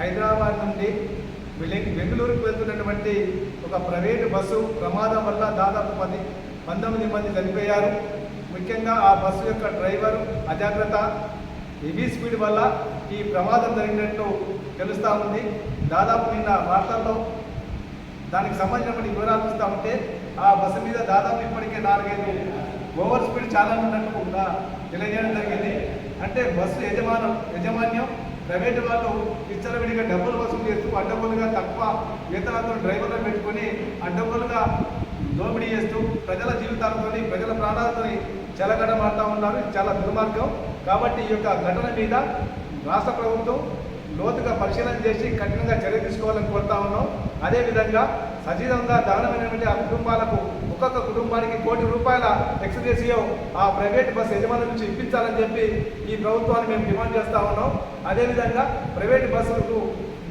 హైదరాబాద్ నుండి బెంగళూరుకు వెళ్తున్నటువంటి ఒక ప్రైవేటు బస్సు ప్రమాదం వల్ల దాదాపు పది పంతొమ్మిది మంది చనిపోయారు. ముఖ్యంగా ఆ బస్సు యొక్క డ్రైవర్ అజాగ్రత్త. హెవీ స్పీడ్ వల్ల ఈ ప్రమాదం జరిగినట్టు తెలుస్తూ ఉంది. దాదాపు నిన్న వార్తల్లో దానికి సంబంధించినటువంటి వివరాలు చూస్తూ ఉంటే ఆ బస్సు మీద దాదాపు ఇప్పటికే నాలుగైదు ఓవర్ స్పీడ్ చాలా ఉన్నట్టు కూడా తెలియజేయడం జరిగింది. అంటే బస్సు యజమానం యజమాన్యం ప్రైవేటు వాళ్ళు విచ్చలవిడిగా డబ్బులు వసూలు చేస్తూ అడ్డగోలుగా తక్కువ వేతనాలతో డ్రైవర్లను పెట్టుకొని అడ్డగోలుగా దోపిడీ చేస్తూ ప్రజల జీవితాలతోని ప్రజల ప్రాణాలతోని చెలగడమాడుతూ ఉన్నారు. చాలా దుర్మార్గం. కాబట్టి ఈ యొక్క ఘటన మీద రాష్ట్ర ప్రభుత్వం లోతుగా పరిశీలన చేసి కఠినంగా చర్య తీసుకోవాలని కోరుతా ఉన్నాం. అదేవిధంగా సజీవంగా దానమైనటువంటి ఆ కుటుంబాలకు ఒక్కొక్క కుటుంబానికి కోటి రూపాయల ఎక్స్గ్రేసియో ఆ ప్రైవేట్ బస్ యజమాని నుంచి ఇప్పించాలని చెప్పి ఈ ప్రభుత్వాన్ని మేము డిమాండ్ చేస్తా ఉన్నాం. అదేవిధంగా ప్రైవేట్ బస్సులకు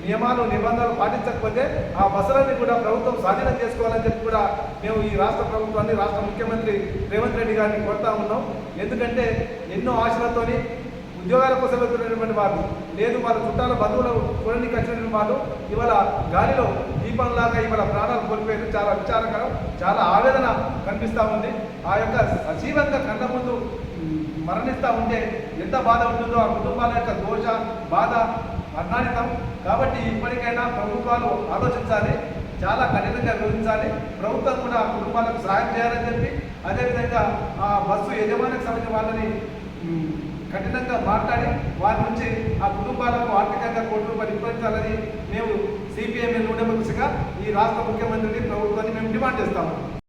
నియమాలు నిబంధనలు పాటించకపోతే ఆ బస్సులన్నీ కూడా ప్రభుత్వం స్వాధీనం చేసుకోవాలని చెప్పి కూడా మేము ఈ రాష్ట్ర ప్రభుత్వాన్ని రాష్ట్ర ముఖ్యమంత్రి రేవంత్ రెడ్డి గారిని కోరుతా ఉన్నాం. ఎందుకంటే ఎన్నో ఆశలతోని ఉద్యోగాల కోసం వెళ్తున్నటువంటి వాళ్ళు లేదు వాళ్ళ చుట్టాల బంధువులు చూడడానికి వచ్చినటువంటి వాళ్ళు ఇవాళ గాలిలో దీపంలాగా ఇవాళ ప్రాణాలు కోల్పోయారు చాలా విచారకరం చాలా ఆవేదన కనిపిస్తూ ఉంది. ఆ యొక్క సజీవంగా కన్న ముందు మరణిస్తూ ఉంటే ఎంత బాధ ఉంటుందో ఆ కుటుంబాల యొక్క దోష బాధ వర్ణానితం కాబట్టి ఇప్పటికైనా ప్రభుత్వాలు ఆలోచించాలి చాలా కఠినంగా వివరించాలి. ప్రభుత్వం కూడా ఆ కుటుంబాలకు సహాయం చేయాలని చెప్పి అదేవిధంగా ఆ బస్సు యజమానికి సంబంధించిన వాళ్ళని కఠినంగా మాట్లాడి వారి నుంచి ఆ కుటుంబాలకు ఆర్థికంగా కోటి రూపాయలు ఇప్పించాలని మేము సిపిఎంఎల్ ఉండమనిసిగా ఈ రాష్ట్ర ముఖ్యమంత్రిని ప్రభుత్వాన్ని మేము డిమాండ్ చేస్తాము.